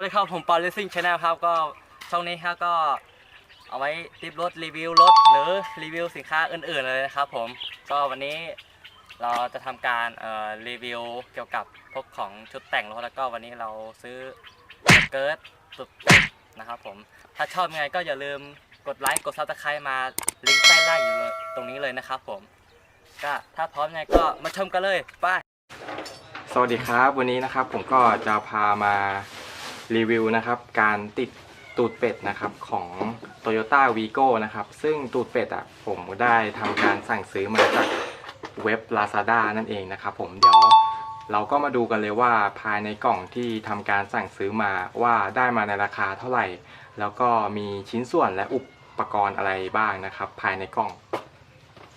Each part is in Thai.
สวัสดีครับผมปอนเลสซิ่งชาแนลครับก็ช่องนี้ครับก็เอาไว้ติปรถรีวิวรถหรือรีวิวสินค้าอื่นๆเลยนะครับผมก็วันนี้เราจะทำการรีวิวเกี่ยวกับพวกของชุดแต่งรถแล้วก็วันนี้เราซื้อเกิร์ตสุดนะครับผมถ้าชอบยังไงก็อย่าลืมกดไลค์กดซับสไครต์มาลิงก์ใต้ล่างอยู่ตรงนี้เลยนะครับผมก็ถ้าพร้อมยังไงก็มาชมกันเลยไปสวัสดีครับ วันนี้นะครับผมก็จะพามา รีวิวนะครับการติดตูดเป็ดนะครับของ Toyota Vigo นะครับ ซึ่งตูดเป็ดอะผมได้ทำการสั่งซื้อมาจากเว็บ Lazada นั่นเองนะครับผมเดี๋ยวเราก็มาดูกันเลยว่าภายในกล่องที่ทำการสั่งซื้อมาว่าได้มาในราคาเท่าไหร่ แล้วก็มีชิ้นส่วนและอุปกรณ์อะไรบ้างนะครับ ภายในกล่อง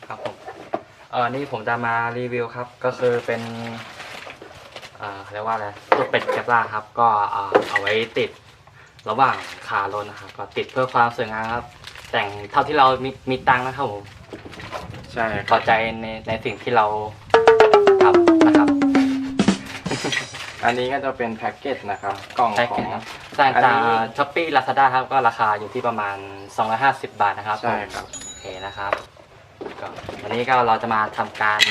ครับผมเออนี่ผมจะมารีวิวครับ ก็คือเป็น เอ่อเขาเรียกว่าอะไรตัวเป็ดแคปล่าครับ ก็เอ่อเอาไว้ติดระหว่างขารถนะครับก็ติดเพื่อความสวยงามครับ แต่งเท่าที่เรามีมีตังค์นะครับผมใช่คพรัอบใจในในสิ่งที่เราทำนะครับอันนี้ก็จะเป็นแพ็กเกจนะครับ กล่องใช่ขอคงรับสั่งอันจากนี้ช้อปปี้ลาซาด้าครับก็ราคาอยู่ที่ประมาณ 250 บาทนะครับใช่ครับโอเคนะครับก็วันนี้ก็เราจะมาทำการ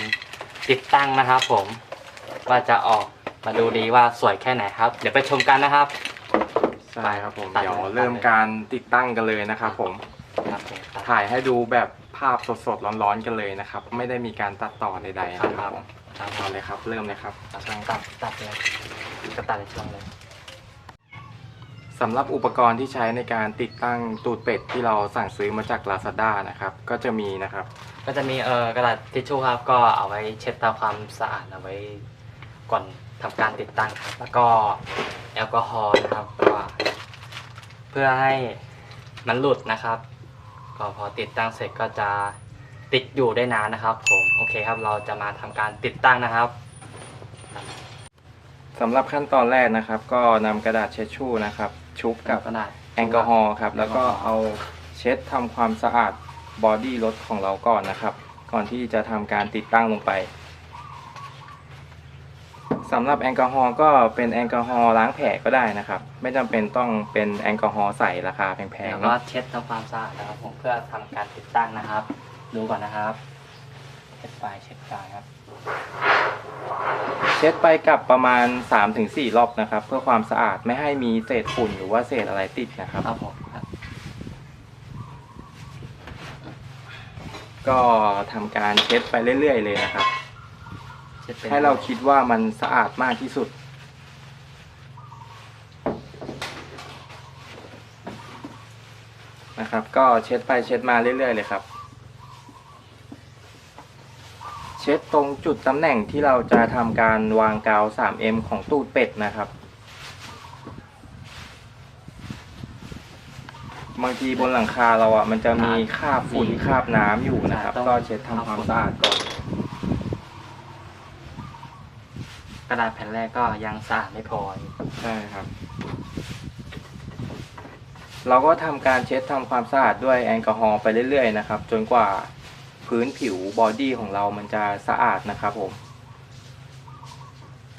ติดตั้งนะครับ ผมว่าจะออก มาดูดีว่าสวยแค่ไหนครับ เดี๋ยวไปชมกันนะครับ ใช่ครับผม ตัดเดี๋ยวเลยเริ่มการติดตั้งกันเลยนะครับผม ครับผมตัด ถ่ายให้ดูแบบภาพสดๆร้อนๆกันเลยนะครับ ไม่ได้มีการตัดต่อใดๆครับนะคครัรับบครับเอาเลยครับ เริ่มเลยครับ ตัดตัดตัดเลยก็ตัดในช่วงเลย สำหรับอุปกรณ์ที่ใช้ในการติดตั้งตูดเป็ดที่เราสั่งซื้อมาจาก Lazada นะครับ ก็จะมีนะครับ ก็จะมีเอ่อกระดาษทิชชู่ครับ ก็เอาไว้เช็ดทำความสะอาดเอาไว้ ก่อนทำการติดตั้งครับ แล้วก็แอลกอฮอล์นะครับก็เพื่อให้มันหลุดนะครับ ก็พอติดตั้งเสร็จก็จะติดอยู่ได้นานนะครับ ผมโอเคครับ เราจะมาทำการติดตั้งนะครับสำหรับขั้นตอนแรกนะครับ ก็นำกระดาษเช็ดชู่นะครับ ชุบกับกระดาษแอลกอฮอล์ครับแล้วก็เอาเช็ดทำความสะอาดบอดี้รถของเราก่อนนะครับ ก่อนที่จะทำการติดตั้งลงไป สำหรับแอลกอฮอล์ก็เป็นแอลกอฮอล์ล้างแผลก็ได้นะครับ ไม่จำเป็นต้องเป็นแอลกอฮอล์ใส่ราคาแพงแล้วๆก็เนาะเช็ดทำความสะอาดนะครับ ผมเพื่อทำการติดตั้งนะครับ ดูก่อนนะครับเช็ดไปเช็ดไปครับ เช็ดไปกับประมาณ 3-4 รอบนะครับ เพื่อความสะอาดไม่ให้มีเศษฝุ่นหรือว่าเศษอะไรติดนะครับ ครับผมครับ ก็ทำการเช็ดไปเรื่อยๆเลยนะครับ เช็ดไปให้เราคิดว่ามันสะอาดมากที่สุด นะครับ ก็เช็ดไปเช็ดมาเรื่อยๆเลยครับ เช็ดตรงจุดตำแหน่งที่เราจะทำการวางกาว 3M ของตูดเป็ดนะครับบางทีบนหลังคาเราอะมันจะมีคราบฝุ่นคราบน้ำอยู่นะครับ ก็เช็ดทำความสะอาดก่อน กระดาษแผ่นแรกก็ยังสะอาดไม่พอใช่ครับ เราก็ทำการเช็ดทำความสะอาดด้วยแอลกอฮอล์ไปเรื่อยๆนะครับ จนกว่าพื้นผิวบอดี้ของเรามันจะสะอาดนะครับผม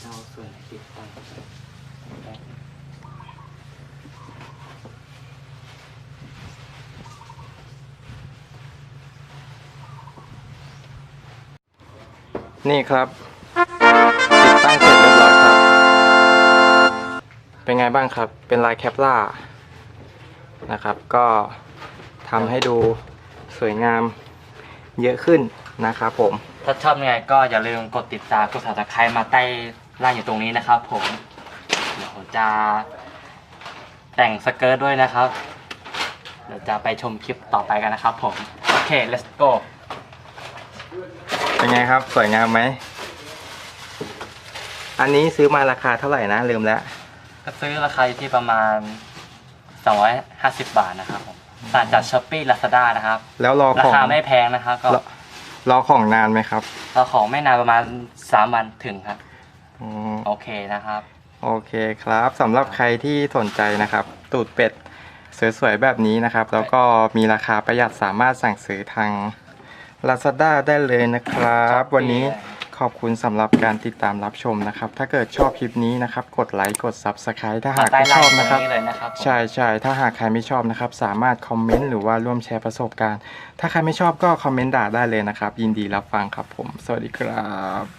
เอาส่วนไหนติดตั้งนี่ครับ ติดตั้งเสร็จเรียบร้อยครับ เป็นไงบ้างครับ เป็นลายแคปล่านะครับ ก็ทำให้ดูสวยงามเยอะขึ้นนะครับผม ถ้าชอบยังไงก็อย่าลืมกดติดตามกด subscribe มาใต้ล่างอยู่ตรงนี้นะครับผม เดี๋ยวผมจะแต่งสเกิร์ตด้วยนะครับ เดี๋ยวจะไปชมคลิปต่อไปกันนะครับผม โอเค let's go เป็นไงครับ สวยงามไหม อันนี้ซื้อมาราคาเท่าไหร่นะลืมแล้ว ก็ซื้อราคาอยู่ที่ประมาณ 250 บาทนะครับผมสั่งจากช้อปปี้ลาซาด้านะครับ แล้วรอราของคาไม่แพงนะครับ ก็รอรอของนานไหมครับเราของไม่นานประมาณ 3 วันถึงครับ อืม โอเคนะครับ โอเคครับสำหรับใครที่สนใจนะครับ ตูดเป็ดสวยๆแบบนี้นะครับ แล้วก็มีราคาประหยัดสามารถสั่งซื้อทาง Lazada ได้เลยนะครับ วันนี้ข ขอบคุณสำหรับการติดตามรับชมนะครับ ถ้าเกิดชอบคลิปนี้นะครับ กดไลค์ กด Subscribe ถ้าหากใต้ไม่ไลชอบน์ตรงนะครับนี้เลยนะครับผมใช่ใช่ถ้าหากใครไม่ชอบนะครับ สามารถคอมเมนต์หรือว่าร่วมแชร์ประสบการณ์ ถ้าใครไม่ชอบก็คอมเมนต์ด่าได้เลยนะครับ ยินดีรับฟังครับผม สวัสดีครับ